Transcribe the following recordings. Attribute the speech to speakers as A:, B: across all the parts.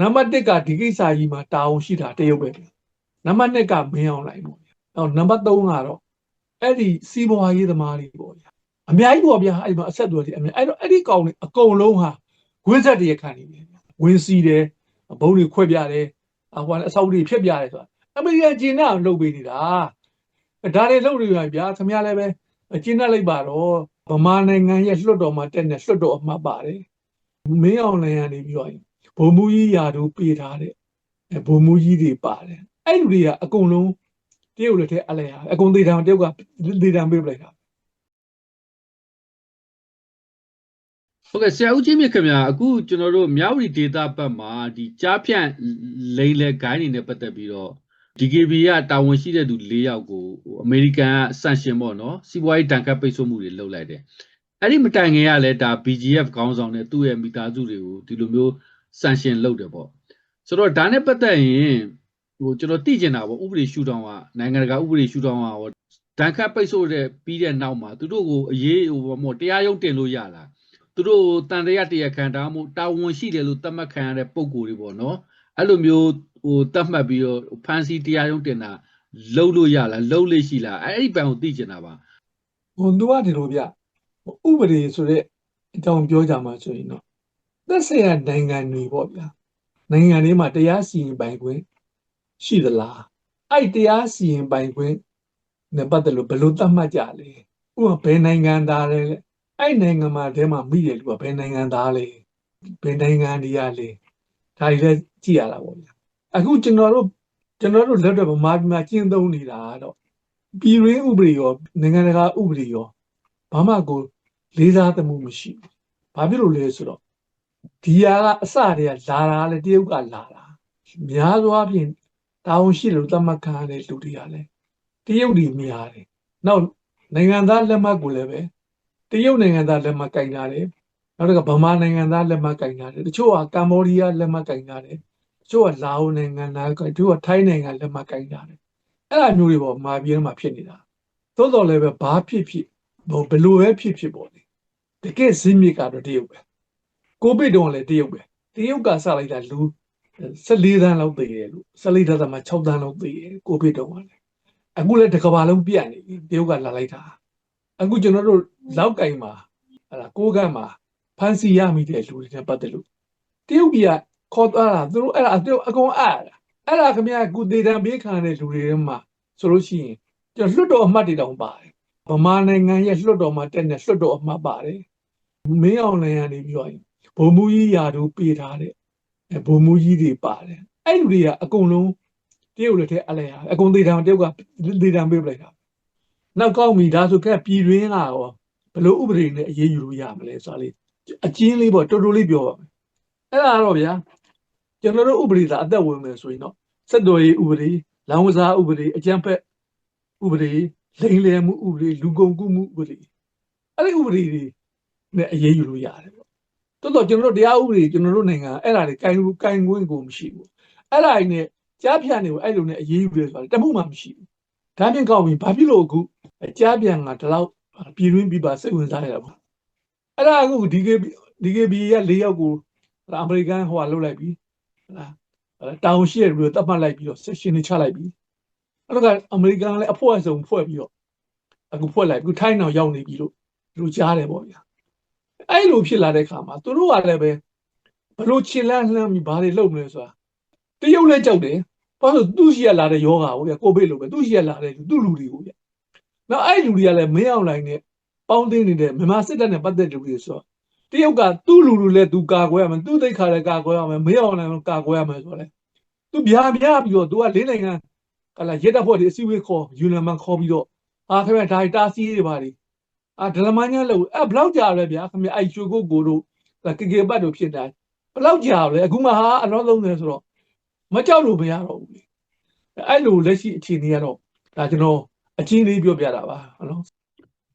A: နံပါတ်1ကဒီကိစ္စကြီးမှာတာဝန်ရှိတာတရုတ်ပဲဗျနံပါတ်2ကမင်းအောင်လိုက်ပေါ့ဗျနောက်နံပါတ်3ကတော့အဲ့ဒီစီးပွားရေးသမားတွေပေါ့ဗျအများကြီးပေါ့ဗျအဲ့ဒီမှာအဆက်အသွယ်တွေအများအဲ့တော့အဲ့ဒီကောင်တွေအကုန်လုံးဟာဝင်းဆက်တရခံနေပြီဝင်းစီးတယ်ဘုံတွေခွဲပြတယ်ဟိုကအဆောက်တွေဖြစ်ပြတယ်ဆိုတာအမေရိကန်ဂျင်းနာလုပ်ပေးနေတာဒါတွေလုပ်နေရဗျာခင်ဗျားလည်းပဲဂျင်းနာလိုက်ပါတော့ဗမာနိုင်ငံရဲ့လွှတ်တော်မှာတက်နေလွှတ်တော်အမှတ်ပါတယ်မင်းအောင်လည်းကနေပြီးတော့ ဘုံမူကြီးယာတို့ပေးထားတဲ့ဘုံမူကြီးတွေပါတယ်အဲ့လူတွေကအကုန်လုံးတရုတ်လက်ထဲအလဲဟာအကုန်သေးတံတရုတ်ကသေးတံပေးပလိုက်တာ
B: ဟုတ်ကဲ့ဆရာဦးကြီးမြင့်ခင်ဗျာအခုကျွန်တော်တို့မြောက်ရီဒေတာဘက်မှာဒီကြားဖြန့်လိန်လေဂိုင်းနေနဲ့ပတ်သက်ပြီးတော့ DKB ကတာဝန်ရှိတဲ့သူ၄ယောက်ကိုဟိုအမေရိကန်ကဆန့်ရှင်ပေါ့နော်စီးပွားရေးတန်ခတ်ပိတ်ဆို့မှုတွေလုပ်လိုက်တယ်အဲ့ဒီမတိုင်ခင်ကလည်းဒါ BGF ခေါင်းဆောင်နဲ့သူ့ရဲ့မိသားစုတွေကိုဒီလိုမျိုး ဆန့်ရှင်လုပ်တယ်ပေါ့ဆိုတော့ဒါနဲ့ပတ်သက်ရင်ဟိုကျွန်တော်သိကျင်တာပေါ့ဥပဒေရှုထောင့်ကနိုင်ငံတကာဥပဒေရှုထောင့်ကဟောတန်ခတ်ပိတ်ဆို့တဲ့ပြီးတဲ့နောက်မှာသူတို့ကိုအရေးဟိုဘောမောတရားရုံးတင်လို့ရလားသူတို့တန်တရာတရားခံတာမို့တာဝန်ရှိတယ်လို့သတ်မှတ်ခံရတဲ့ပုံကိုယ်တွေပေါ့နော်အဲ့လိုမျိုးဟိုသတ်မှတ်ပြီးတော့ဖန်စီတရားရုံးတင်တာလှုပ်လို့ရလားလှုပ်လို့ရှိလားအဲ့ဒီပံကိုသိကျင်တာပါ
A: ဟိုသူကဒီလိုဗျဥပဒေဆိုတဲ့အကြောင်းပြောကြမှာဆိုရင်တော့ သက်ဆိုင်ရာနိုင်ငံတွေပေါ့ဗျာနိုင်ငံတွေမှာတရားစီရင်ပိုင်ခွင့်ရှိသလားအဲ့တရားစီရင်ပိုင်ခွင့်နဲ့ပတ်သက်လို့ဘယ်လိုသတ်မှတ်ကြလဲဥပမာဘယ်နိုင်ငံသားလဲအဲ့နိုင်ငံမှာတဲမှာမိတယ်လူကဘယ်နိုင်ငံသားလဲဘယ်နိုင်ငံတွေကလဲဒါတွေလည်းကြည့်ရတာပေါ့ဗျာအခုကျွန်တော်တို့ကျွန်တော်တို့လက်တော့ဗမာပြည်မှာကျင့်သုံးနေတာကတော့ပြည်ရင်းဥပဒေရောနိုင်ငံတကာဥပဒေရောဘာမှကိုလေးစားသမှုမရှိဘူး။ဘာဖြစ်လို့လဲဆိုတော့ ဒီဟာကအစတည်းကလာတာလေတရုတ်ကလာတာ။များသောအားဖြင့်တာဝန်ရှိလို့သတ်မှတ်ခံရတဲ့လူတွေကလည်းတရုတ်တွေများတယ်။နောက်နိုင်ငံသားလက်မှတ်ကိုလည်းပဲတရုတ်နိုင်ငံသားလက်မှတ်ကင်ကြတယ်။နောက်တစ်ခါဗမာနိုင်ငံသားလက်မှတ်ကင်ကြတယ်။တချို့ကကမ္ဘောဒီးယားလက်မှတ်ကင်ကြတယ်။တချို့ကလာအိုနိုင်ငံသားကင်တချို့ကထိုင်းနိုင်ငံလက်မှတ်ကင်ကြတယ်။အဲ့အမျိုးတွေပေါ့မာပြည်ထဲမှာဖြစ်နေတာသို့တော်လည်းပဲဘာဖြစ်ဖြစ်ဘဘယ်လိုပဲဖြစ်ဖြစ်ပေါ့လေတကယ်ဇင်းမြစ်ကတော့တရုတ်ပဲ ကိုဗစ်တုန်းကလည်းတရုတ်ပဲတရုတ်ကစလိုက်တာလူ14သန်းလောက်သေးတယ်လို့14သန်းမှာ6သန်းလောက်သေးတယ်ကိုဗစ်တုန်းကလည်းအခုလည်းတစ်ကမ္ဘာလုံးပြန့်နေပြီတရုတ်ကလာလိုက်တာအခုကျွန်တော်တို့လောက်ကင်မှာဟလာကိုးကန့်မှာဖန်စီရမိတဲ့လူတွေနဲ့ပတ်သက်လို့တရုတ်ပြည်ကခေါ်သွားတာသူတို့အဲ့ဒါသူတို့အကုန်အားတာအဲ့ဒါခင်ဗျာကုသေးတံပေးခံရတဲ့လူတွေထဲမှာဆိုလို့ရှိရင်ကျွန်တော်လွှတ်တော်အမတ်တွေတောင်ပါတယ်ဗမာနိုင်ငံရဲ့လွှတ်တော်မှာတက်နေလွှတ်တော်အမတ်ပါတယ်မင်းအောင်လည်းကနေပြီးတော့ ဘုံမူကြီးယာတို့ပေးထားတဲ့ဘုံမူကြီးတွေပါတယ်အဲ့လူတွေကအကုန်လုံးတရုတ်လက်ထဲအလဲဟာအကုန်သေးတံတရုတ်ကသေးတံပေးပလိုက်တာနောက်ကောင်းပြီဒါဆိုကဲပြည်တွင်းကရောဘယ်လိုဥပဒေနဲ့အရေးယူလို့ရမလဲဆိုတာလေးအကျဉ်းလေးပေါ့တော်တော်လေးပြောပါမယ်အဲ့ဒါတော့ဗျာကျွန်တော်တို့ဥပဒေသာအသက်ဝင်မယ်ဆိုရင်တော့စက်တော်ရေးဥပဒေလောင်ဝစားဥပဒေအကြံဖက်ဥပဒေလိမ်လည်မှုဥပဒေလူကုန်ကူးမှုဥပဒေအဲ့ဒီဥပဒေတွေနဲ့အရေးယူလို့ရတယ်ပေါ့ တော်တော်ကျွန်တော်တို့တရားဥပဒေကျွန်တော်တို့နိုင်ငံအဲ့ဒါတွေကင်ကူကင်ကွင်းကိုမရှိဘူးအဲ့ဒါတွေနဲ့ကြားဖြတ်နေကိုအဲ့လိုနဲ့အရေးယူတယ်ဆိုတာတမှုမှမရှိဘူးဒါပြင်ကောင်းပြီဘာဖြစ်လို့အခုကြားပြန်ကဒီလောက်ပြည်တွင်းပြည်ပါစိတ်ဝင်စားရတာပေါ့အဲ့ဒါအခု DKB DKB က၄ယောက်ကိုအမေရိကန်ဟိုကလှုပ်လိုက်ပြီလားအဲတောင်ရှိရပြီးတော့တတ်မှတ်လိုက်ပြီးတော့ section တွေချလိုက်ပြီးအဲ့တော့ကအမေရိကန်ကလည်းအဖွဲ့အစုံဖွဲ့ပြီးတော့အခုဖွဲ့လိုက်အခုထိုင်းအောင်ရောက်နေပြီလို့လူကြားတယ်ပေါ့ဗျာ အဲ့လိုဖြစ်လာတဲ့ခါမှာသူတို့ကလည်းပဲဘလို့ခြေလန်းလှမ်းပြီးဘာတွေလုပ်မလဲဆိုတာတရုတ်လည်းကြောက်တယ်ဘာလို့သူ့ရှိရလာတဲ့ယောဂါကိုဗျာကိုဗစ်လိုပဲသူ့ရှိရလာတဲ့သူ့လူတွေကိုဗျာနောက်အဲ့လူတွေကလည်းမင်းအောင်လိုင်းနဲ့ပေါင်းသိနေတဲ့မြန်မာစစ်တပ်နဲ့ပတ်သက်တဲ့လူတွေဆိုတော့တရုတ်ကသူ့လူလူလည်းသူကာကွယ်ရမယ်သူ့သိခါလည်းကာကွယ်ရမယ်မင်းအောင်လိုင်းလည်းကာကွယ်ရမယ်ဆိုတော့လေသူဗျာဗျာပြီးတော့သူကလေးနိုင်ငံဟလာရက်တပ်ဖွဲ့တွေအစည်းအဝေးခေါ်ယူနမန်ခေါ်ပြီးတော့အာခင်ဗျဒါတာစီးတွေပါလေ အာဒလမညာလို့အဲ့ဘလောက်ကြာလဲဗျာခင်ဗျအဲ့ရွှေကိုကိုတို့ကေကေပတ်တို့ဖြစ်တိုင်းဘလောက်ကြာလဲအခုမှဟာအနောက်ဆုံးတယ်ဆိုတော့မကြောက်လို့မရတော့ဘူးလေအဲ့လိုလက်ရှိအခြေအနေကတော့ဒါကျွန်တော်အချင်းလေးပြောပြတာပါဟုတ်နော်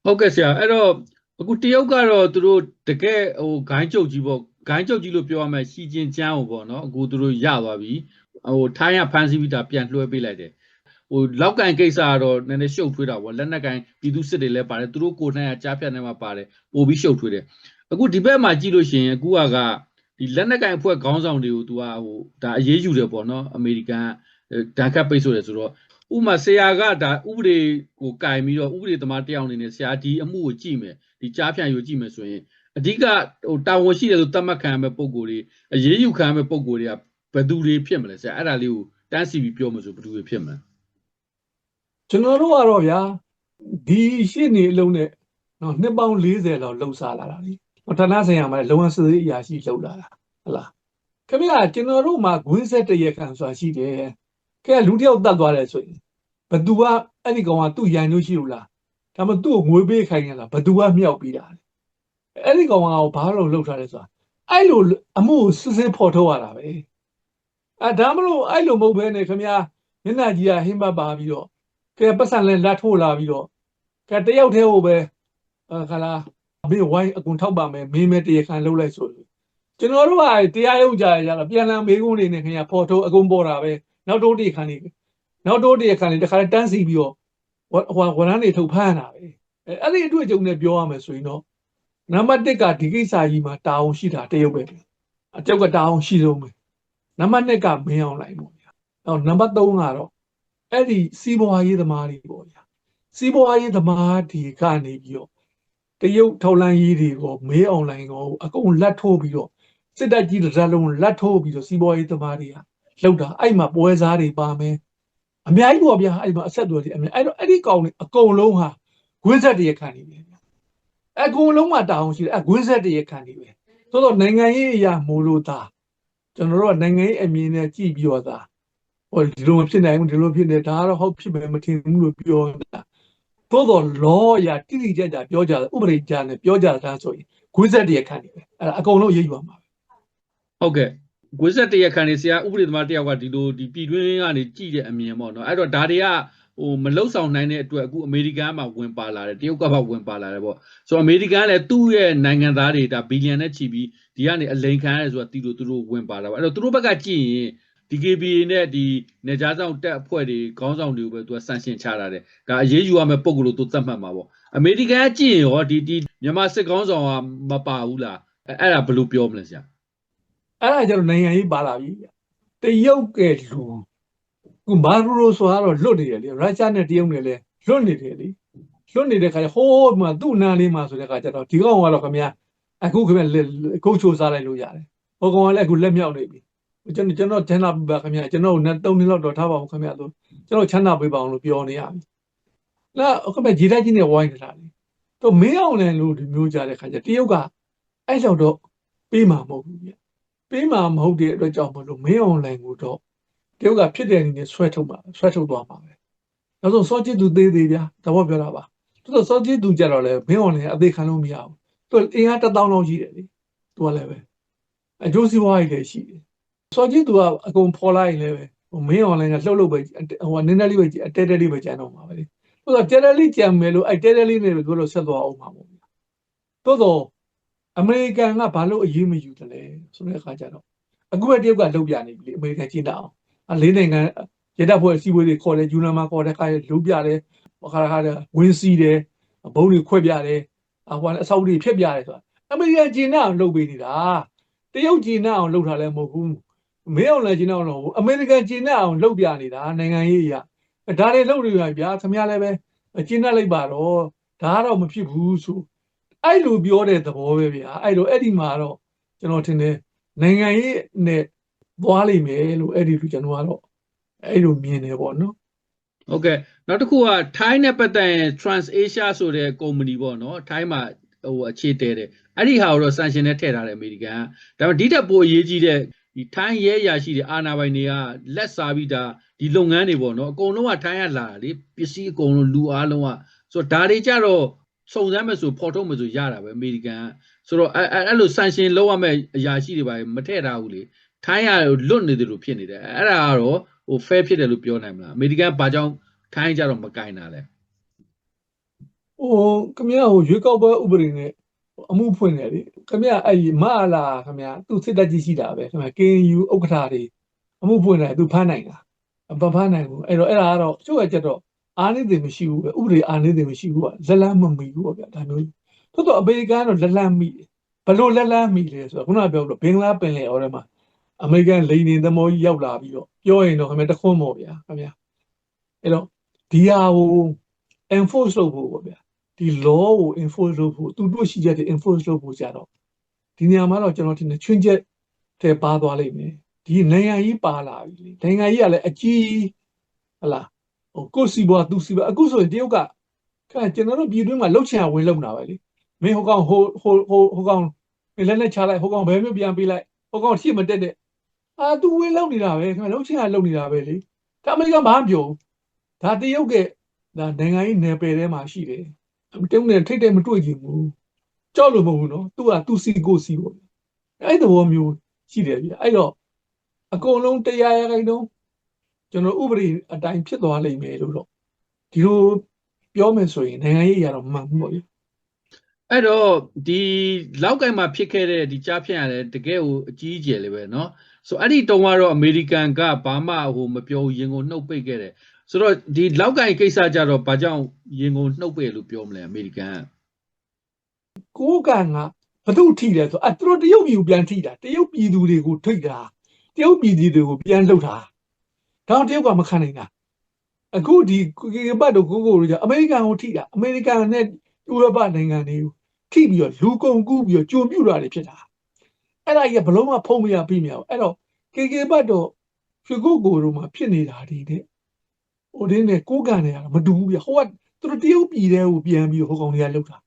B: ဟုတ်ကဲ့ဆရာအဲ့တော့အခုတရုတ်ကတော့သူတို့တကယ်ဟိုဂိုင်းကျုပ်ကြီးပေါ့ဂိုင်းကျုပ်ကြီးလို့ပြောရမယ်ရှီကျင်ကျန်းဟိုပေါ့နော်အခုသူတို့ရသွားပြီဟိုထိုင်းကဖန်စီပြီးတာပြန်လွှဲပေးလိုက်တယ် ဟိုလောက်ကန်ကိစ္စကတော့နည်းနည်းရှုပ်ထွေးတာပေါ့လက်နက်ကန်ပြည်သူစစ်တွေလည်းပါတယ်သူတို့ကိုယ်တိုင်ကကြားဖြတ်နေမှာပါတယ်ပို့ပြီးရှုပ်ထွေးတယ်အခုဒီဘက်မှာကြည့်လို့ရှိရင်အခုကကဒီဒီလက်နက်ကင်အဖွဲ့ခေါင်းဆောင်တွေကို तू ကဟိုဒါအရေးယူတယ်ပေါ့နော်အမေရိကန်ကဒဏ်ခတ်ပိတ်ဆို့တယ်ဆိုတော့ဥပမာဆရာကဒါဥပဒေကိုကင်ပြီးတော့ဥပဒေသမားတယောက်အနေနဲ့ဆရာဒီအမှုကိုကြည့်မယ်ဒီကြားဖြန့်ယူကြည့်မယ်ဆိုရင်အဓိကဟိုတာဝန်ရှိတယ်လို့သတ်မှတ်ခံရမယ့်ပုံကိုယ်တွေအရေးယူခံရမယ့်ပုံကိုယ်တွေကဘယ်သူတွေဖြစ်မလဲဆရာအဲ့ဒါလေးကိုတန်းစီပြီးပြောမှဆိုဘယ်သူတွေဖြစ်မလဲ
A: ကျွန်တော်တို့ကတော့ဗျာဒီရှင်းနေအလုံးနဲ့နော်နှစ်ပေါင်း40လောက်လှုပ်ရှားလာတာလေဌာနဆိုင်ရာမှာလုံဝစစ်အရာရှိလှုပ်လာတာဟုတ်လားခင်ဗျာကျွန်တော်တို့မှာဂွင်းဆက်တရခံဆိုတာရှိတယ်ခင်ဗျာလူတစ်ယောက်တတ်သွားတယ်ဆိုရင်ဘသူကအဲ့ဒီကောင်ကသူ့ရန်လို့ရှိလို့လားဒါမှမဟုတ်သူ့ကိုငွေပေးခိုင်းရလားဘသူကမြောက်ပြီးတာလဲအဲ့ဒီကောင်ကဘာလို့လှုပ်ထားလဲဆိုတာအဲ့လိုအမှုကိုစစ်စစ်ဖော်ထုတ်ရတာပဲအဲဒါမလို့အဲ့လိုမဟုတ်ဘဲနဲ့ခင်ဗျာမျက်နှာကြီးကဟင်းပတ်ပါပြီးတော့ ကဲပတ်စံလဲလက်ထိုးလာပြီးတော့ကဲတယောက်တည်းဟိုပဲအခါလားမင်းဝိုင်းအကုန်ထောက်ပါမယ်မင်းမဲတရားခံလုပ်လိုက်ဆိုလို့ကျွန်တော်တို့ကတရားရုံးကြရကြတော့ပြန်လည်မေးခွန်းတွေနဲ့ခင်ဗျာဖော်ထုတ်အကုန်ပေါ်တာပဲနောက်တိုးတရားခံနေနောက်တိုးတရားခံနေတခါတန်းစီပြီးတော့ဟိုဟိုဝန်ထမ်းတွေထုတ်ဖမ်းတာပဲအဲအဲ့ဒီအတွေ့အကြုံနဲ့ပြောရမယ်ဆိုရင်တော့နံပါတ်1ကဒီကိစ္စကြီးမှာတာဝန်ရှိတာတရုတ်ပဲအကျောက်ကတာဝန်ရှိဆုံးပဲနံပါတ်2ကမင်းအောင်လိုက်ပေါ့ဗျာအော်နံပါတ်3ကတော့ အဲ့ဒီစီးပွားရေးသမားတွေပေါ့ဗျာစီးပွားရေးသမားတွေကနေပြီးတော့တရုတ်ထောက်လန်းရေးတွေကိုမေးအွန်လိုင်းကိုအကုန်လက်ထိုးပြီးတော့စစ်တပ်ကြီးတစ်စက်လုံးလက်ထိုးပြီးတော့စီးပွားရေးသမားတွေကလောက်တာအဲ့မှာပွဲစားတွေပါမယ်အများကြီးပေါ့ဗျာအဲ့မှာအဆက်အသွယ်တွေအများအဲ့တော့အဲ့ဒီကောင်တွေအကုန်လုံးဟာဂွင်းဆက်တရခံနေပြီဗျာအကုန်လုံးမှာတာဝန်ရှိတယ်အဂွင်းဆက်တရခံနေပဲသို့တော့နိုင်ငံရေးအရာမို့လို့သားကျွန်တော်တို့ကနိုင်ငံရေးအမြင်နဲ့ကြည့်ပြီးတော့သား ဟိုဒီလိုမဖြစ်နိုင်ဘူးဒီလိုဖြစ်နေဒါကတော့ဟုတ်ဖြစ်မယ်မထင်ဘူးလို့ပြောတာသို့တော့လောရတိတိကျကျပြောကြတယ်ဥပဒေကြနဲ့ပြောကြတာဆိုရင်ခွေးဆက်တရခံနေပဲအဲ့ဒါအကုန်လုံးရေးယူပါမှာ
B: ဟုတ်ကဲ့ကွေးဆက်တရခန်နေဆရာဥပဒေသမားတယောက်ကဒီလိုဒီပြည်တွင်းကနေကြည့်တဲ့အမြင်ပေါ့နော်အဲ့တော့ဒါတွေကဟိုမလုံဆောင်နိုင်တဲ့အတွက်အခုအမေရိကန်မှာဝင်ပါလာတယ်တရုတ်ကပါဝင်ပါလာတယ်ပေါ့ဆိုတော့အမေရိကန်ကလည်းသူ့ရဲ့နိုင်ငံသားတွေဒါဘီလီယံနဲ့ချီပြီးဒီကနေအလိန်ခံရတယ်ဆိုတာတီလို့သူတို့ဝင်ပါလာပါအဲ့တော့သူတို့ဘက်ကကြည့်ရင် DKBA နဲ့ဒီနေကြားဆောင်တက်အဖွဲ့တွေခေါင်းဆောင်တွေကိုပဲသူကဆန့်ရှင်းချတာတယ်ဒါအရေးယူရမယ့်ပုံကလို့သူသတ်မှတ်မှာပေါ့အမေရိကန်ကကြည့်ရင်ရောဒီဒီမြန်မာစစ်ခေါင်းဆောင်ကမပါဘူးလားအဲ့အဲ့ဒါဘယ်လိုပြောမလဲဆရာ
A: အဲ့ဒါကျတော့နိုင်ငံရေးပါလာပြီဗျတရုတ်ကလူခုမာရူရိုဆိုတော့လွတ်နေတယ်လေရုရှားနဲ့တရုတ်နဲ့လည်းလွတ်နေတယ်လေလွတ်နေတဲ့ခါကျဟိုးမှာသူ့နာလေးမှာဆိုတဲ့ခါကျတော့ဒီကောင်ကတော့ခင်ဗျာအခုခင်ဗျာခုတ်ချိုးစားလိုက်လို့ရတယ်ဟိုကောင်ကလည်းအခုလက်မြောက်နေပြီ ကျွန်တော်ကျွန်တော်ချမ်းသာပြပါခင်ဗျာကျွန်တော်နဲ့3နှစ်လောက်တော့ထားပါဦးခင်ဗျာဆိုကျွန်တော်ချမ်းသာပေးပါအောင်လို့ပြောနေရပြီလာခင်ဗျာဂျီတိုက်ကြီးနဲ့ဝိုင်းနေတာလေတော့မင်းအောင်လည်းလို့ဒီမျိုးကြတဲ့ခါကျတရုတ်ကအဲ့လောက်တော့ပေးမှာမဟုတ်ဘူးဗျပေးမှာမဟုတ်တဲ့အတွက်ကြောင့်မလို့မင်းအွန်လိုင်းကိုတော့တရုတ်ကဖြစ်တဲ့အနေနဲ့ဆွဲထုတ်ပါဆွဲထုတ်သွားမှာပဲနောက်ဆုံးစောချစ်သူသေးသေးဗျာတဘောပြောတာပါသူတို့စောချစ်သူကြတော့လေမင်းအွန်လိုင်းအသေးခံလို့မရဘူးသူအင်အားတစ်တောင်းလောက်ရှိတယ်လေသူကလည်းပဲအကျိုးစီးပွားရေးလည်းရှိတယ် စောချစ်သူကအကုန်ဖော်လိုက်ရင်လည်းပဲဟိုမင်းအွန်လိုင်းကလှုပ်လှုပ်ပဲဟိုနည်းနည်းလေးပဲအတဲတဲလေးပဲကျန်တော့မှာပဲလေသူကတဲတဲလေးကြံမယ်လို့အဲ့တဲတဲလေးနဲ့ပဲသူတို့ဆက်သွားအောင်မှာပေါ့ဗျာသို့တော့အမေရိကန်ကဘာလို့အရေးမယူတယ်လဲဆိုတဲ့အခါကျတော့အခုပဲတရုတ်ကလုပ်ပြနေပြီလေအမေရိကန်ကျင်းတာအောင်အလေးနိုင်ငံရတပ်ဖွဲ့အစည်းအဝေးတွေခေါ်တယ်ယူနန်မှာခေါ်တဲ့ခါလုပ်ပြတယ်ခါခါဝင်းစီးတယ်ဘုံတွေခွဲပြတယ်အဟိုအဆောက်တွေဖျက်ပြတယ်ဆိုတာအမေရိကန်ကျင်းတာအောင်လုပ်ပေးနေတာတရုတ်ကျင်းတာအောင်လုပ်ထားလည်းမဟုတ်ဘူး မင်းအောင်လည်းကျင်းတာအောင်လုပ်ဘူးအမေရိကန်ကျင်းတာအောင်လုပ်ပြနေတာနိုင်ငံရေးအရာဒါတွေလုပ်နေရဗျာခင်ဗျားလည်းပဲကျင်းတတ်လိုက်ပါတော့ဒါကတော့မဖြစ်ဘူးဆိုအဲ့လိုပြောတဲ့သဘောပဲဗျာအဲ့လိုအဲ့ဒီမှာတော့ကျွန်တော်ထင်တယ်နိုင်ငံရေးနဲ့သွားလိမ့်မယ်လို့အဲ့ဒီလိုကျွန်တော်ကတော့အဲ့လိုမြင်တယ်ပေါ့နော်
B: ဟုတ်ကဲ့နောက်တစ်ခုကထိုင်းနဲ့ပတ်သက်ရင် TransAsia ဆိုတဲ့ကုမ္ပဏီပေါ့နော်ထိုင်းမှာဟိုအခြေတည်တယ်အဲ့ဒီဟာကိုတော့ sanction နဲ့ထည့်ထားတယ်အမေရိကန်ကဒါပေမဲ့ဒီတက်ပိုအရေးကြီးတဲ့ ဒီထိုင်းရဲရာရှိတွေအာဏာပိုင်တွေကလက်စားပြီးဒါဒီလုပ်ငန်းတွေပေါ့နော်အကုန်လုံးကထိုင်းကလာတာလေပစ္စည်းအကုန်လုံးလူအားလုံးကဆိုတော့ဒါတွေကြတော့စုံစမ်းမယ်ဆိုဖော်ထုတ်မယ်ဆိုရတာပဲအမေရိကန်ကဆိုတော့အဲ့အဲ့အဲ့လို sanction လောက်ရမယ့်အရာရှိတွေပါမထည့်ထားဘူးလေထိုင်းကလွတ်နေတယ်လို့ဖြစ်နေတယ်အဲ့ဒါကတော့ဟို fair ဖြစ်တယ်လို့ပြောနိုင်မလားအမေရိကန်ကဘာကြောင့်ထိုင်းကြတော့မကင်တာလဲ
A: ဟိုခင်ဗျားဟိုရွေးကောက်ပွဲဥပဒေနဲ့ အမှုဖွင့်တယ်လေခင်ဗျားအဲ့ဒီမအလာခင်ဗျားသူစစ်တပ်ကြီးရှိတာပဲခင်ဗျာ KNU ဥက္ကဋ္ဌတွေအမှုဖွင့်တယ်သူဖမ်းနိုင်တာမဖမ်းနိုင်ဘူးအဲ့တော့အဲ့ဒါကတော့ကျုပ်ကကြက်တော့အားနေတယ်မရှိဘူးပဲဥပဒေအားနေတယ်မရှိဘူးကဇလန်းမမီဘူးပေါ့ဗျာဒါမျိုးတော်တော်အမေရိကန်ကတော့လက်လန်းမိတယ်ဘလို့လက်လန်းမိလဲဆိုတော့ခုနကပြောလို့ဘင်္ဂလားပင်လယ်အော်ထဲမှာအမေရိကန်လိန်နေသမောကြီးရောက်လာပြီးတော့ပြောရင်တော့ခင်ဗျတခွန်းပေါ့ဗျာခင်ဗျအဲ့တော့ဒီဟာကို enforce လုပ်ဖို့ပေါ့ဗျာ ဒီ law ကို enforce လုပ်ဖို့သူတို့ရှိချက်တွေ enforce လုပ်ဖို့ကြတော့ဒီနေရာမှာတော့ကျွန်တော်ထင်တယ်ချွင်းချက်ထဲပါသွားလိမ့်မယ်ဒီနိုင်ငံကြီးပါလာပြီလေနိုင်ငံကြီးကလည်းအကြီးဟလာဟိုကိုစီဘွားသူစီဘွားအခုဆိုရင်တရုတ်ကခါကျွန်တော်တို့ပြည်တွင်းမှာလှုပ်ချင်အောင်ဝင်လုံတာပဲလေမင်းဟိုကောင်ဟိုဟိုဟိုဟိုကောင်မင်းလက်နဲ့ချလိုက်ဟိုကောင်ဘယ်မျိုးပြန်ပေးလိုက်ဟိုကောင်ရှေ့မတက်တဲ့အာသူဝင်လုံနေတာပဲခင်ဗျလှုပ်ချင်အောင်လုံနေတာပဲလေဒါအမေရိကန်ဘာမှမပြောဘူးဒါတရုတ်ကဒါနိုင်ငံကြီးနယ်ပယ်ထဲမှာရှိတယ် တရုတ်နဲ့ထိတ်တဲ့မတွေ့ကြဘူးကြောက်လို့မဟုတ်ဘူးနော်သူကသူစီကိုစီပေါ့အဲ့သဘောမျိုးရှိတယ်ဗျအဲ့တော့အကုန်လုံးတရားရခိုင်တော့ကျွန်တော်ဥပဒေအတိုင်းဖြစ်သွားလိမ့်မယ်လို့တော့ဒီလိုပြောမယ်ဆိုရင်နိုင်ငံရေးအရတော့မှန်ဘူးပေါ့ဗျ
B: အဲ့တော့ဒီလောက်ကိုင်းမှာဖြစ်ခဲ့တဲ့ဒီကြားဖြတ်ရတယ်တကယ်ကိုအကြီးအကျယ်လေးပဲเนาะ ဆိုအဲ့ဒီတုန်းကတော့အမေရိကန်ကဘာမှဟိုမပြောဘူးရင်ကိုနှုတ်ပိတ်ခဲ့တယ်ဆိုတော့ဒီလောက်ကိုင်းကိစ္စကြတော့ဘာကြောင့်ရင်ကိုနှုတ်ပိတ်လို့ပြောမလဲအမေရိကန်က
A: ကိုးကန်ကဘသူထိတယ်ဆိုအသူတို့တရုတ်ပြည်ကိုပြန်ထိတာတရုတ်ပြည်သူတွေကိုထိတာတရုတ်ပြည်သူတွေကိုပြန်လှုပ်တာဒါတော့တရုတ်ကမခံနိုင်တာအခုဒီကေကေပတ်တို့ကိုကိုတို့ကြအမေရိကန်ကိုထိတာအမေရိကန်နဲ့ဥရောပနိုင်ငံတွေကိုထိပြီးတော့လူကုန်ကူးပြီးတော့ကြုံပြူတာတွေဖြစ်တာ အဲ့ဒါကြီးကဘလုံးမဖုံးမရပြီးမြောက်အဲ့တော့ကေကေပတ်တို့ရွှေကိုကိုတို့မှာဖြစ်နေတာဒီတဲ့ဟိုတင်းနဲ့ကိုးကန်နေရတာမတူဘူးပြဟိုကသူတို့တရုတ်ပြည်တဲကိုပြန်ပြီးတော့ဟိုကောင်တွေကလှုပ်တာ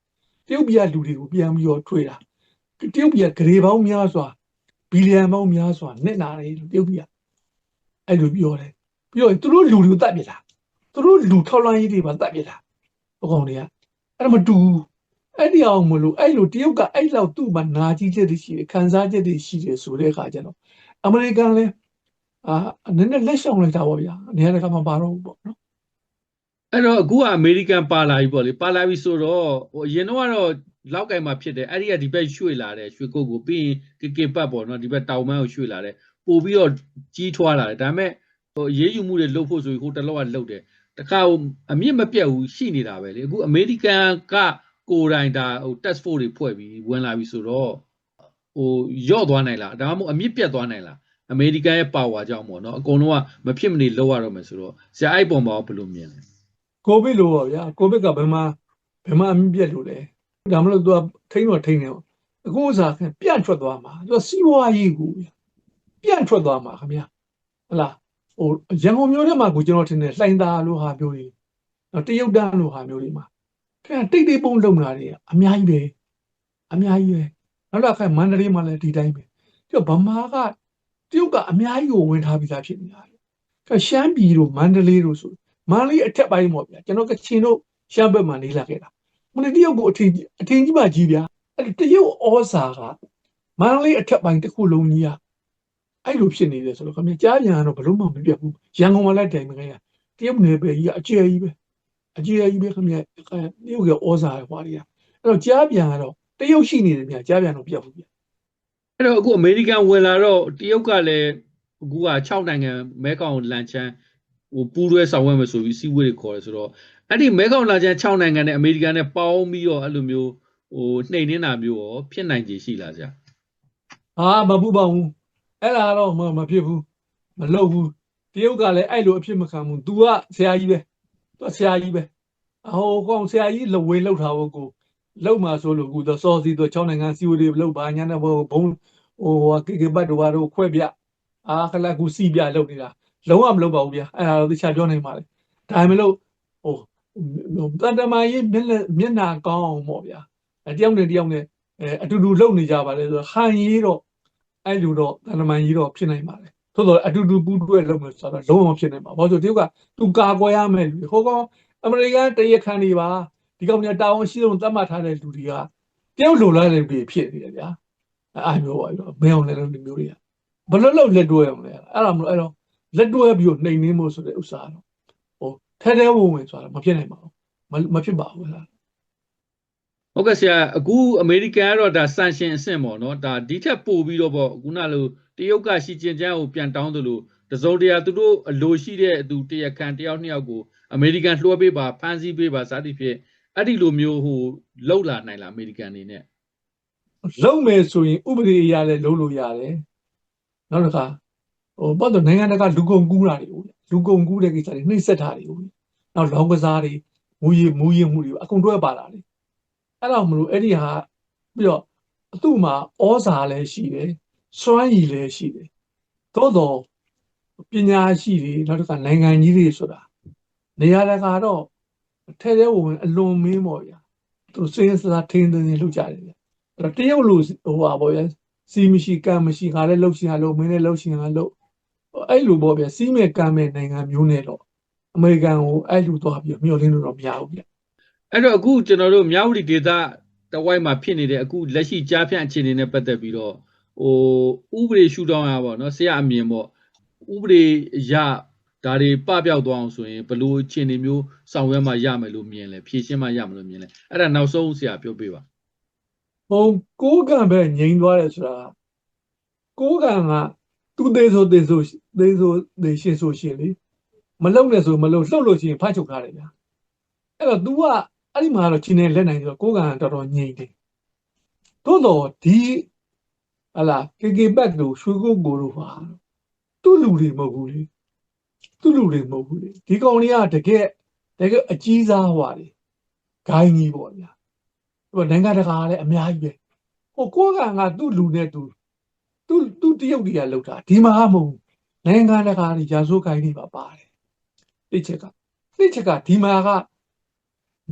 A: တရုတ်ပြည်ကလူတွေကိုပြန်ပြီးတော့ထွေတာတရုတ်ပြည်ကဂရေပေါင်းများစွာဘီလီယံပေါင်းများစွာနဲ့နာတယ်လို့တရုတ်ပြည်ကအဲ့လိုပြောတယ်ပြီးတော့သူတို့လူတွေကိုတတ်ပြစ်တာသူတို့လူထောက်လိုင်းရေးတွေပါတတ်ပြစ်တာဘကောင်တွေကအဲ့ဒါမတူဘူး အဲ့ဒီအောင်မလို့အဲ့လိုတရုတ်ကအဲ့လောက်သူ့မှာနာကြီးချက်တွေရှိတယ်ခံစားချက်တွေရှိတယ်ဆိုတဲ့အခါကျတော့အမေရိကန်လည်းအာနည်းနည်းလက်ဆောင်လိုက်တာပေါ့ဗျာအနေနဲ့ကမှပါတော့ဘူးပေါ့နော်
B: အဲ့တော့အခုကအမေရိကန်ပါလာပြီပေါ့လေပါလာပြီဆိုတော့ဟိုအရင်တော့ကတော့လောက်ကိုင်းမှာဖြစ်တယ်အဲ့ဒီကဒီဘက်ရွှေ့လာတယ်ရွှေကုတ်ကိုပြီးရင်ကေကေပတ်ပေါ့နော်ဒီဘက်တောင်မန်းကိုရွှေ့လာတယ်ပို့ပြီးတော့ကြီးထွားလာတယ်ဒါပေမဲ့ဟိုရေးယူမှုတွေလုပ်ဖို့ဆိုရင်ဟိုတလောကလှုပ်တယ်တခါဟိုအမြင့်မပြတ်ဘူးရှိနေတာပဲလေအခုအမေရိကန်က ကိုယ်တိုင်ဒါဟို test force တွေဖွဲ့ပြီးဝင်လာပြီဆိုတော့ဟိုယော့သွားနိုင်လားဒါမှမဟုတ်အမြင့်ပြတ်သွားနိုင်လားအမေရိကန်ရဲ့ power ကြောင့်ပေါ့နော်အကုန်လုံးကမဖြစ်မနေလောက်ရတော့မယ်ဆိုတော့ဆရာအဲ့ပုံမှာဘယ်လိုမြင်လဲ
A: ကိုဗစ်လို့ပေါ့ဗျာကိုဗစ်ကဘယ်မှာဘယ်မှာအမြင့်ပြတ်လို့လဲဒါမလို့သူကထိန်းတော့ထိန်းတယ်ပေါ့အခုဥစားခင်ပြန့်ထွက်သွားမှာသူကစီးပွားရေးကိုဗျာပြန့်ထွက်သွားမှာခင်ဗျာဟလာဟိုရန်ကုန်မြို့ထဲမှာကိုကျွန်တော်ထင်တယ်လှိုင်းသားလို့ဟာမျိုးတွေနော်တရုတ်တန်းလို့ဟာမျိုးတွေမှာ ခင်ဗျာတိတ်တိတ်ပုံလုံလာတွေအများကြီးပဲအများကြီးပဲနောက်တော့ခင်မန္တလေးမှာလည်းဒီတိုင်းပဲပြီးတော့ဗမာကတရုတ်ကအများကြီးကိုဝင်ထားပြီးသားဖြစ်နေတာခင်ရှမ်းပြည်တို့မန္တလေးတို့ဆိုမန္တလေးအထက်ပိုင်းပေါ့ဗျာကျွန်တော်ကချင်တို့ရှမ်းဘက်မှာနေလာခဲ့တာမနေ့တရုတ်ကိုအထင်ကြီးအထင်ကြီးမှကြီးဗျာအဲ့တရုတ်ဩဇာကမန္တလေးအထက်ပိုင်းတစ်ခုလုံးကြီးอ่ะအဲ့လိုဖြစ်နေတယ်ဆိုတော့ခင်ဗျာကြားပြန်တော့ဘလို့မှမပြတ်ဘူးရန်ကုန်မှာလည်းတိုင်မခဲ့ရတရုတ်နယ်ပယ်ကြီးကအကျယ်ကြီးပဲ အကျယ်ကြီးပဲခင်ဗျာတရုတ်ကဩဇာဟွာတွေကအဲ့တော့ကြားပြန်ကတော့တရုတ်ရှိနေတယ်ဗျာကြားပြန်တော့ပြတ်ဘူးဗျာ
B: အဲ့တော့အခုအမေရိကန်ဝင်လာတော့တရုတ်ကလည်းအခုက6နိုင်ငံမဲကောင်လန်ချန်းဟိုပူးတွဲဆောင်ရွက်မယ်ဆိုပြီးစီးဝေးတွေခေါ်တယ်ဆိုတော့အဲ့ဒီမဲကောင်လန်ချန်း6နိုင်ငံနဲ့အမေရိကန်နဲ့ပေါင်းပြီးတော့အဲ့လိုမျိုးဟိုနှိမ်နေတာမျိုးရောဖြစ်နိုင်ခြေရှိလားဆရာ
A: ဟာမပူပါဘူးအဲ့ဒါတော့မမဖြစ်ဘူးမလုပ်ဘူးတရုတ်ကလည်းအဲ့လိုအဖြစ်မခံဘူး तू ကဆရာကြီးပဲ तू ဆရာကြီးပဲအဟိုကောင်ဆရာကြီးလဝေလောက်ထားဖို့ကိုလောက်မှာဆိုလို့ကူတော့စောစီတော့6နိုင်ငံစီဝေးတွေလောက်ပါညာနဲ့ဘုံဘုံဟိုဟာကေကေဘတ်တို့ဘာတို့ခွဲပြအာခလာကူစီပြလောက်နေတာလုံးဝမလုပ်ပါဘူးဗျာအဲ့ဒါတော့တခြားပြောနိုင်ပါလေဒါမှမလို့ဟိုတန်တမာရေးမျက်နှာမျက်နှာကောင်းအောင်ပေါ့ဗျာအဲတယောက်နဲ့တယောက်နဲ့အဲအတူတူလုပ်နေကြပါလေဆိုတော့ဟန်ရေးတော့အဲ့လိုတော့တန်တမာရေးတော့ဖြစ်နိုင်ပါလေ သို့တော့အတူတူပူးတွဲလုပ်မယ်ဆိုတော့လုံးဝမဖြစ်နိုင်ပါဘူးဘာလို့ဆိုတယောက်ကသူကာကွယ်ရမယ်လူဟိုကောင်အမေရိကန်တရခန်တွေပါဒီကောင်ကတာဝန်ရှိဆုံးသတ်မှတ်ထားတဲ့လူတွေကတယောက်လိုလားတဲ့လူတွေဖြစ်နေတယ်ဗျာအဲ့မျိုးပါပြောမင်းအောင်လည်းလူမျိုးတွေကဘယ်လိုလုပ်လက်တွဲအောင်လဲအဲ့ဒါမလို့အဲ့တော့လက်တွဲပြီးတော့နှိမ်နှင်းဖို့ဆိုတဲ့ဥစ္စာတော့ဟိုထဲထဲဝင်ဝင်ဆိုတာမဖြစ်နိုင်ပါဘူးမမဖြစ်ပါဘူးလား
B: ဟုတ်ကဲ့ဆရာအခုအမေရိကန်ကတော့ဒါဆန်ရှင်အဆင့်ပေါ့နော်ဒါဒီထက်ပိုပြီးတော့ပေါ့ခုနလို တရုတ်ကရှီကျင်ချမ်းကိုပြန်တောင်းသလိုတစုံတရာသူတို့အလိုရှိတဲ့သူတရခံတယောက်နှစ်ယောက်ကိုအမေရိကန်လွှဲပေးပါဖမ်းဆီးပေးပါစသဖြင့်အဲ့ဒီလိုမျိုးဟိုလောက်လာနိုင်လားအမေရိကန်အနေနဲ့
A: ဟလုံမယ်ဆိုရင်ဥပဒေအရလည်းလုံလို့ရတယ်နောက်တစ်ခါဟိုဘာလို့နိုင်ငံတကာလူကုန်ကူးတာတွေဟုတ်လူကုန်ကူးတဲ့ကိစ္စတွေနှိမ့်ဆက်တာတွေဟုတ်နောက်လောင်းကစားတွေမူရည်မူရည်မှုတွေအကုန်တွဲပါတာလေအဲ့တော့မလို့အဲ့ဒီဟာပြီးတော့သူ့မှာဩဇာလည်းရှိတယ် စွမ်းရည်လည်းရှိတယ်သို့တော့ပညာရှိတွေနောက်တစ်ခါနိုင်ငံကြီးတွေဆိုတာနေရာတကာတော့ထဲထဲဝင်အလွန်မင်းပေါ့ဗျာသူစင်းစားထင်းထင်းလှုပ်ကြတယ်ဗျအဲ့တော့တရုတ်လူဟိုပါပေါ့ဗျာစီမရှိကံမရှိခါလည်းလှုပ်ရှင်ဟာလှုပ်မင်းလည်းလှုပ်ရှင်ဟာလှုပ်အဲ့လိုပေါ့ဗျာစီးမဲ့ကံမဲ့နိုင်ငံမျိုးနဲ့တော့အမေရိကန်ကိုအဲ့လိုသွားပြီးမျှော်လင့်လို့တော့မရဘူးဗျ
B: အဲ့တော့အခုကျွန်တော်တို့မြောက်ဝတီဒေသတဝိုက်မှာဖြစ်နေတဲ့အခုလက်ရှိကြားဖြန့်အခြေအနေနဲ့ပတ်သက်ပြီးတော့ ဟိုဥပဒေရှုထောင့်ရပါတော့ဆရာအမြင်ပေါ့ဥပဒေရဒါတွေပပျောက်သွားအောင်ဆိုရင်ဘယ်လိုအခြေအနေမျိုးဆောင်ရွက်မှရမယ်လို့မြင်လဲဖြည့်ရှင်းမှရမယ်လို့မြင်လဲအဲ့ဒါနောက်ဆုံးဆရာပြောပြပါ
A: ဟိုကိုးကံပဲငြိမ်သွားတယ်ဆိုတာကိုးကံကသူသေးဆိုသေးဆိုသေးဆိုသေးရှင်းဆိုရှင်းလေမလုံနဲ့ဆိုမလုံလှုပ်လို့ရှိရင်ဖတ်ချုပ်ထားတယ်ဗျာအဲ့တော့ तू ကအဲ့ဒီမှာတော့ချင်းနေလက်နိုင်ဆိုတော့ကိုးကံကတော်တော်ငြိမ်တယ်သို့တော့ဒီ ဟလာ KK back လို့ရွှေကုတ်ကိုလို့ပါသူ့လူတွေမဟုတ်ဘူးလေသူ့လူတွေမဟုတ်ဘူးလေဒီကောင်လေးကတကယ်တကယ်အကြီးစားဟွာလေဂိုင်းကြီးပေါ့ဗျာဟိုနိုင်ငံတကာလည်းအများကြီးပဲဟိုကိုကံကသူ့လူနဲ့သူသူ့သူ့တရုတ်တွေကလောက်တာဒီမှာမဟုတ်ဘူးနိုင်ငံတကာတွေရာဇဝတ်ကိုင်းတွေပါပါတယ်တစ်ချက်ကတစ်ချက်ကဒီမှာက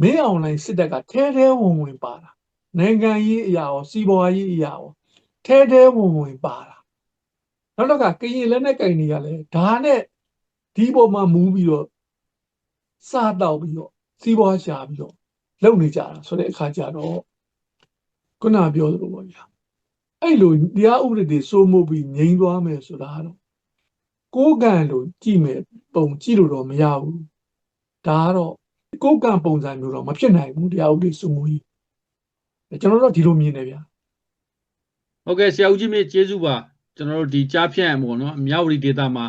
A: မင်းအွန်လိုင်းစစ်တပ်ကထဲထဲဝင်ဝင်ပါတာနိုင်ငံရေးအရာရောစီးပွားရေးအရာရော ထဲထဲဝင်ဝင်ပါတာနောက်တော့ကကရင်လက်နဲ့ကင်တွေကလည်းဒါနဲ့ဒီပေါ်မှာမူးပြီးတော့စတော့ပြီးတော့စီးပွားရှာပြီးတော့လုပ်နေကြတာဆိုတဲ့အခါကျတော့ခုနပြောသလိုပေါ့ဗျာအဲ့လိုတရားဥပဒေတွေစိုးမိုးပြီးငြိမ်းသွားမယ်ဆိုတာကတော့ကိုးကံလို့ကြည့်မယ်ပုံကြည့်လို့တော့မရဘူးဒါကတော့ကိုးကံပုံစံမျိုးတော့မဖြစ်နိုင်ဘူးတရားဥပဒေစိုးမိုးကြီးကျွန်တော်တို့ဒီလိုမြင်နေဗျာ
B: ဟုတ်ကဲ့ဆရာဦးကြီးမြင့်ကျေးဇူးပါကျွန်တော်တို့ဒီကြားဖြန့်ပေါ့နော်မြောက်ဝတီဒေသမှာ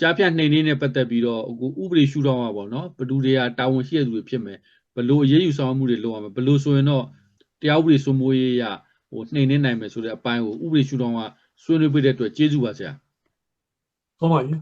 B: ကြားဖြန့်နှိမ်နင်းနဲ့ပတ်သက်ပြီးတော့အခုဥပဒေရှုထောင့်ရပါတော့ဘယ်သူတွေကတာဝန်ရှိတဲ့သူတွေဖြစ်မယ်ဘယ်လိုအရေးယူဆောင်မှုတွေလုပ်ရမလဲဘယ်လိုဆိုရင်တော့တရားဥပဒေစိုးမိုးရေးရဟိုနှိမ်နင်းနိုင်မယ်ဆိုတဲ့အပိုင်းကိုဥပဒေရှုထောင့်ကဆွေးနွေးပေးတဲ့အတွက်ကျေးဇူးပါဆရာ
A: ဟုတ်ပါပြီ